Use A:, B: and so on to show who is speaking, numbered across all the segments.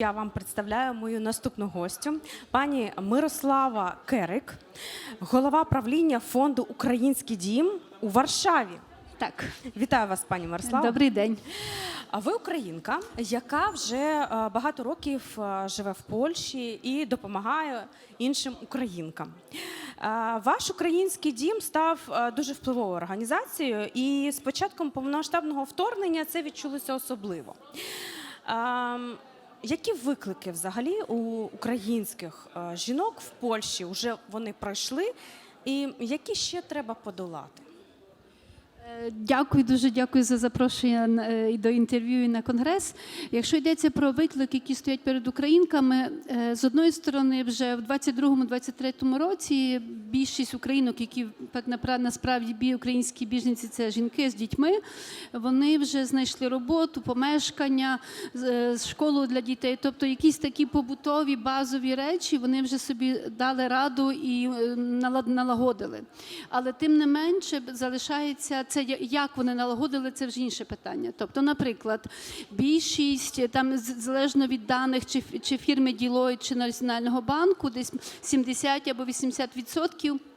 A: Я вам представляю мою наступну гостю, пані Мирослава Керик, голова правління фонду Український дім у Варшаві.
B: Так,
A: Вітаю вас, пані Мирослава.
B: добрий день.
A: А ви українка, яка вже е, багато років е, живе в Польщі і допомагає іншим українкам. Е, Ваш український дім став дуже впливовою організацією, і з початком повномасштабного вторгнення це відчулося особливо. Які виклики взагалі у українських е, жінок в Польщі вже вони пройшли, і які ще треба подолати?
B: Дякую, дуже дякую за запрошення е, і до інтерв'ю і на конгрес. Якщо йдеться про виклики, які стоять перед українками, е, з одної сторони, вже в 22-23 році більшість українок, які насправді українські біженці, це жінки з дітьми, вони вже знайшли роботу, помешкання, е, школу для дітей. Тобто якісь такі побутові базові речі вони вже собі дали раду і налагодили. Але тим не менше залишається це, я- як вони налагодили, це вже інше питання. Тобто, наприклад, більшість е, там залежно від даних чи, чи фірми Deloitte, чи Національного банку, десь 70 або 80 відсотків. Українсь,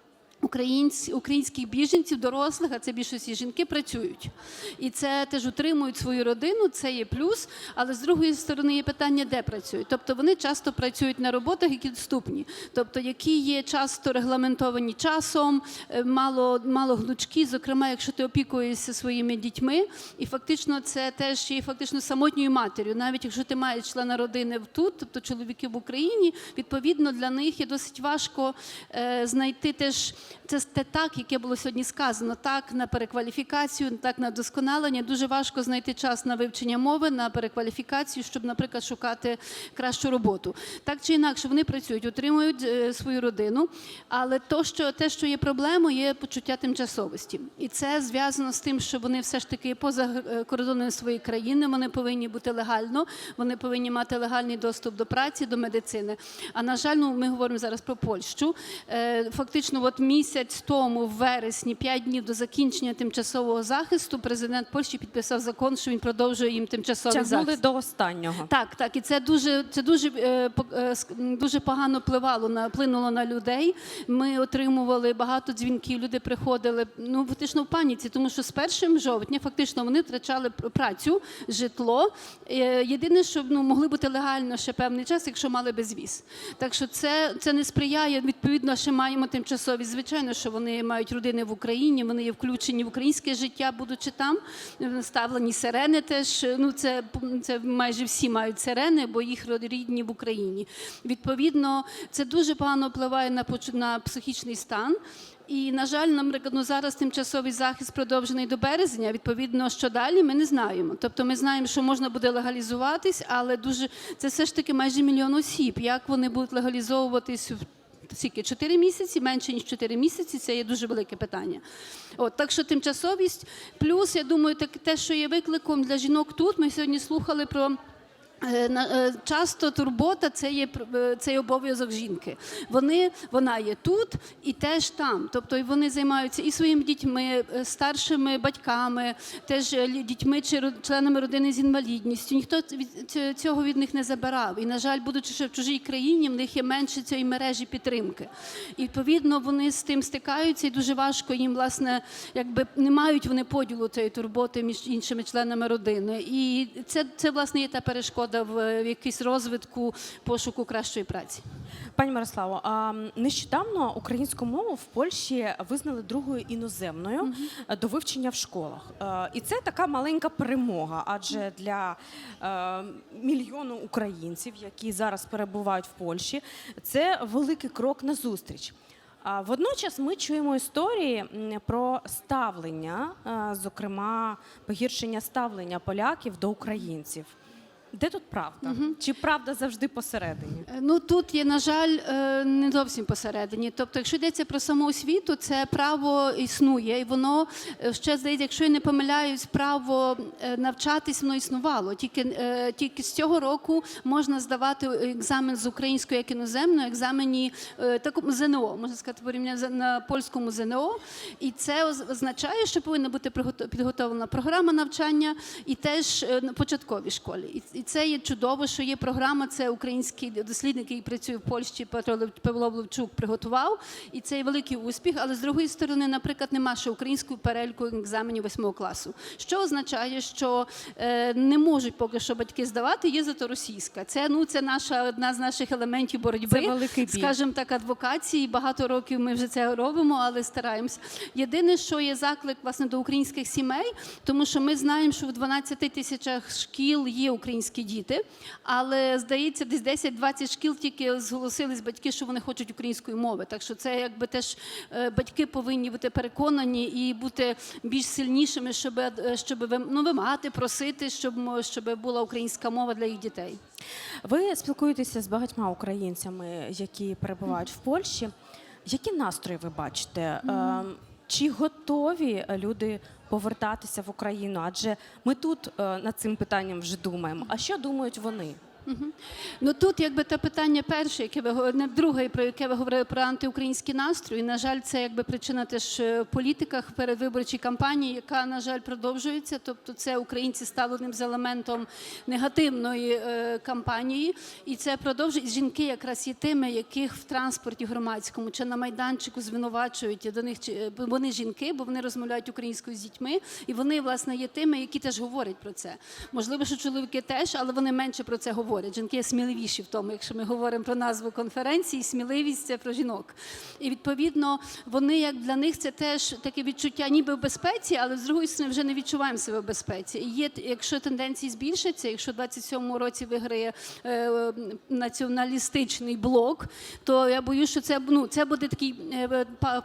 B: українських біженців, дорослих, а це більшості жінки, працюють. І це теж утримують свою родину, це є плюс. Але з другої сторони є питання, де працюють. Тобто вони часто працюють на роботах, які доступні, тобто які є часто регламентовані часом, е, мало, мало гнучкі, зокрема, якщо ти опікуєшся своїми дітьми, і фактично це теж є фактично самотньою матір'ю. Навіть якщо ти маєш члена родини тут, тобто чоловіки в Україні, відповідно для них є досить важко е, знайти теж це те так, яке було сьогодні сказано, так на перекваліфікацію, так на вдосконалення. Дуже важко знайти час на вивчення мови, на перекваліфікацію, щоб, наприклад, шукати кращу роботу. Так чи інакше, вони працюють, утримують е, свою родину, але то, що те, що є проблемою, є почуття тимчасовості, і це зв'язано з тим, що вони все ж таки поза е, кордонами своєї країни. Вони повинні бути легально, вони повинні мати легальний доступ до праці, до медицини. А на жаль, ну ми говоримо зараз про Польщу. Е, Фактично, от місяць тому, в вересні, 5 днів до закінчення тимчасового захисту, президент Польщі підписав закон, що він продовжує їм тимчасовий
A: Тягнули
B: захист.
A: до останнього.
B: Так, так, і це дуже це дуже е, е, дуже погано впливало на вплинуло на людей. Ми отримували багато дзвінків. Люди приходили ну фактично в паніці, тому що з 1 жовтня фактично вони втрачали працю, житло. Е, Єдине, що ну могли бути легально ще певний час, якщо мали безвіз. Так що це, це не сприяє. Відповідно, ще маємо тимчасові. Звичайно, що вони мають родини в Україні, вони є включені в українське життя, будучи там. Ставлені сирени теж. Ну це це майже всі мають сирени, бо їх рідні в Україні. Відповідно, це дуже погано впливає на на психічний стан. І, на жаль, наприклад, ну, зараз тимчасовий захист продовжений до березня. Відповідно, що далі, ми не знаємо. Тобто, ми знаємо, що можна буде легалізуватись, але дуже це все ж таки майже мільйон осіб. Як вони будуть легалізовуватись в скільки? 4 місяці, менше ніж 4 місяці, це є дуже велике питання. От так що тимчасовість, плюс я думаю, так те, що є викликом для жінок тут. Ми сьогодні слухали про. Е, е, Часто турбота це є е, обов'язок жінки. Вони вона є тут і теж там. Тобто вони займаються і своїми дітьми, старшими батьками, теж дітьми чи членами родини з інвалідністю. Ніхто цього від них не забирав. І на жаль, будучи ще в чужій країні, в них є менше цієї мережі підтримки. І відповідно вони з тим стикаються, і дуже важко їм, власне, якби не мають вони поділу цієї турботи між іншими членами родини. І це, це власне є та перешкода в, в якійсь розвитку пошуку кращої праці.
A: Пані Мирославо, а нещодавно українську мову в Польщі визнали другою іноземною е, до вивчення в школах. І це така маленька перемога, адже для мільйону українців, які зараз перебувають в Польщі, це великий крок назустріч. А Водночас ми чуємо історії про ставлення, зокрема погіршення ставлення поляків до українців. Де тут правда? Чи правда завжди посередині?
B: Е, Ну тут є, на жаль, е, не зовсім посередині. Тобто, якщо йдеться про самоосвіту, це право існує, і воно е, ще здається, якщо я не помиляюсь, право навчатись воно існувало. Тільки тільки з цього року можна здавати екзамен з української як іноземної, екзамені такому ЗНО, можна сказати, порівняно на польському ЗНО. І це означає, що повинна бути підготовлена програма навчання і теж на початковій школі. І, це є чудово, що є програма. Це український дослідник, який працює в Польщі, Павло Левчук приготував. І це є великий успіх. Але з другої сторони, наприклад, нема ще українського перельку екзаменів восьмого класу. Що означає, що е, не можуть поки що батьки здавати, є зато російська. Це ну це наша одна з наших елементів боротьби.
A: Це великий біль.
B: Скажімо так, адвокації. Багато років ми вже це робимо, але стараємося. Єдине, що є заклик власне до українських сімей, тому що ми знаємо, що в 12 тисячах шкіл є українські діти, але здається, десь 10-20 шкіл тільки зголосились батьки, що вони хочуть української мови. Так що це якби теж е, батьки повинні бути переконані і бути більш сильнішими, щоб, е, щоб ну, вимагати, просити, щоб, щоб була українська мова для їх дітей.
A: Ви спілкуєтеся з багатьма українцями, які перебувають в Польщі. Які настрої ви бачите? Е, Чи готові люди повертатися в Україну? Адже ми тут е, над цим питанням вже думаємо. А що думають вони?
B: Ну тут якби те питання перше, яке ви не друге, про яке ви говорили про антиукраїнські настрої. На жаль, це якби причина теж е, в політиках передвиборчій кампанії, яка на жаль продовжується. Тобто, це українці стали одним з елементом негативної е, кампанії, і це продовжує. Жінки якраз є тими, яких в транспорті громадському чи на майданчику звинувачують до них чи- вони жінки, бо вони розмовляють українською з дітьми, і вони власне є тими, які теж говорять про це. Можливо, що чоловіки теж, але вони менше про це говорять. Жінки сміливіші в тому, якщо ми говоримо про назву конференції, сміливість це про жінок. І відповідно вони як для них це теж таке відчуття, ніби в безпеці, але з другої сторони вже не відчуваємо себе в безпеці. І є, якщо тенденції збільшаться, якщо в 27-му році виграє е, націоналістичний блок, то я боюсь, що це ну це буде такий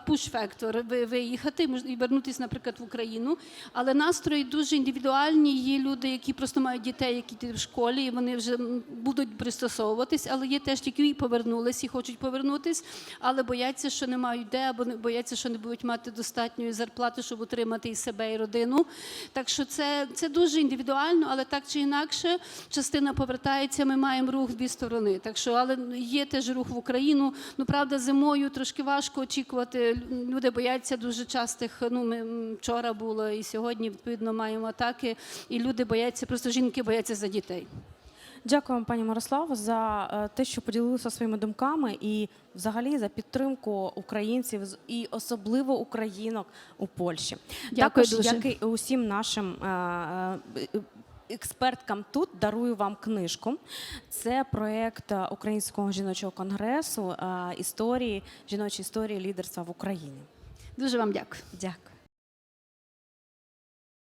B: пуш-фактор виїхати мож- і вернутися, наприклад, в Україну. Але настрої дуже індивідуальні. Є люди, які просто мають дітей, які в школі, і вони вже будуть пристосовуватись. Але є теж які повернулись і хочуть повернутись, але бояться, що не мають де, або бояться, що не будуть мати достатньої зарплати, щоб утримати і себе, і родину. Так що це, це дуже індивідуально, але так чи інакше, частина повертається. Ми маємо рух дві сторони. Так що, але є теж рух в Україну. Ну правда, зимою трошки важко очікувати. Люди бояться дуже частих. Ну ми вчора було і сьогодні відповідно маємо атаки, і люди бояться, просто жінки бояться за дітей.
A: Дякую, пані Мирославо, за е, те, що поділилися своїми думками і взагалі за підтримку українців і особливо українок у Польщі.
B: Дякую
A: Також,
B: дуже.
A: як і усім нашим. е, е, Експерткам тут дарую вам книжку. Це проєкт е, Українського жіночого конгресу історії жіночої історії лідерства в Україні.
B: Дуже вам дякую.
A: Дякую.